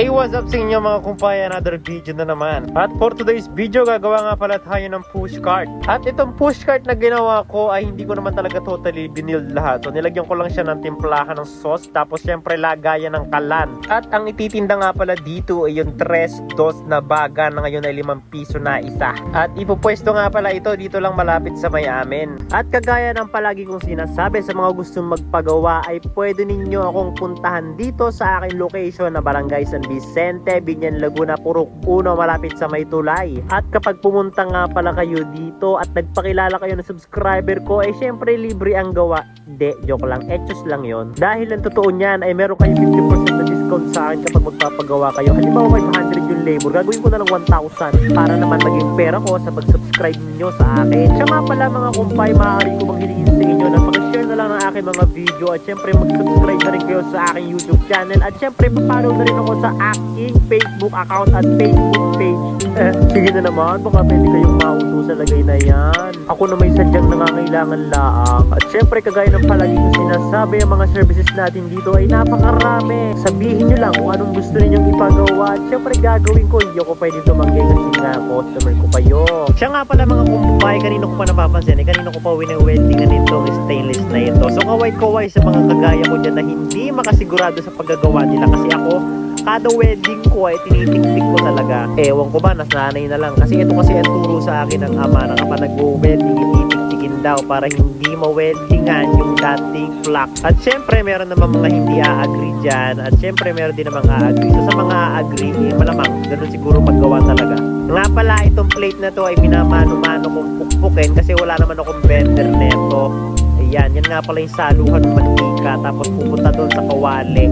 Hey, what's up sa inyo mga kumpay? Another video na naman. At for today's video, gagawa nga pala tayo ng pushcart. At itong pushcart na ginawa ko ay hindi ko naman talaga totally binild lahat. So nilagyan ko lang siya ng timplahan ng sauce. Tapos syempre lagayan ng kalan. At ang ititinda nga pala dito ay yung tres dos na baga na ngayon ay 5 piso na isa. At ipupwesto nga pala ito dito lang malapit sa may amin. At kagaya ng palagi kong sinasabi sa mga gustong magpagawa ay pwede ninyo akong puntahan dito sa aking location na Barangay San Vicente, Binyan, Laguna, Purok Uno, malapit sa may tulay. At kapag pumunta nga pala kayo dito at nagpakilala kayo ng subscriber ko, ay syempre libre ang gawa. Hindi, joke lang, etchos lang yon. Dahil ang totoo niyan ay meron kayo 50% na discount sa akin kapag magpapagawa kayo. Halimbawa 500 yung labor, gagawin ko na lang 1,000 para naman maging pera ko sa pag-subscribe niyo sa akin. Siya nga pala mga kumpay, maaari ko bang hilingin sa inyo na mag-share na lang ng aking mga video at syempre mag-subscribe na rin kayo sa aking YouTube channel at syempre papalo na rin ako sa aking Facebook account at Facebook page. Eh, sige na naman, baka pwede kayong mauto sa lagay na yan. Ako na may sadyang nangangailangan laang. At syempre kagaya ng palagi ko sinasabi, ang mga services natin dito ay napakarami. Sabihin nyo lang kung anong gusto ninyong ipagawa. At syempre gagawin ko, hindi ako pwede tumanggi kasi nga customer ko kayo. Siya nga pala mga kumpay, kanino ko pa napapansin, eh, kanino ko pa wini-weldingan itong stainless na ito. So kaway-kaway sa mga kagaya ko dyan na hindi makasigurado sa paggagawa nila kasi ako kada wedding ko ay tinitiktik ko talaga. Ewan ko ba, nasanay na lang. Kasi ito kasi ang turo sa akin ng ama na kapag nag-wedding, ititiktikin daw para hindi ma-weddingan yung dating flak. At syempre, meron naman mga hindi a-agree dyan. At syempre, meron din namang a-agree. So sa mga a-agree, eh, malamang, ganun siguro maggawa talaga. Nga pala, itong plate na to ay minamano-mano kong pukpukin kasi wala naman akong vendor neto. Ayan, yan nga pala yung saluhan ng mantika tapos pupunta doon sa kawali.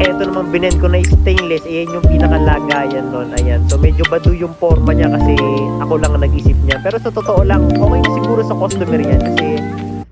Eto naman binend ko na stainless, ayan yung pinakalagayan nun. Ayan, so medyo badu yung forma niya kasi ako lang ang nag-isip niya. Pero sa totoo lang, okay siguro sa customer yan kasi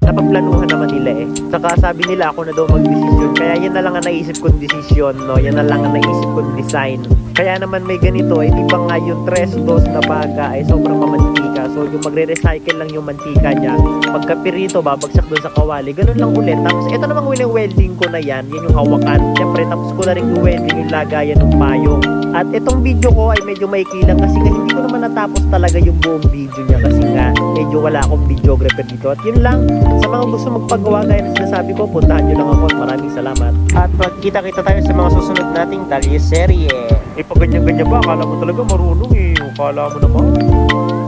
napagplanuhan naman nila eh. Saka sabi nila ako na daw mag-desisyon. Kaya yan na lang ang naisip kong desisyon, no? Yan na lang ang naisip kong design. Kaya naman may ganito, eh, di ba nga yung tres dos na baga ay sobrang mamantika. Yung magre-recycle lang yung mantika niya. Pagka pirito, babagsak doon sa kawali. Ganun lang ulit. Tapos ito namang winning welding ko na yan. Yan yung hawakan. Siyempre, tapos ko na rin yung welding yung lagayan ng payong. At itong video ko ay medyo maikli lang kasi nga hindi ko naman natapos talaga yung buong video niya kasi nga medyo wala akong videographer dito. At yun lang, sa mga gusto magpagawa gaya na sinasabi ko, puntahan nyo lang ako at maraming salamat. At magkita-kita tayo sa mga susunod nating talyeserye. Eh, pag ganyan-ganyan ba, akala mo talaga marunong eh. Akala mo naman.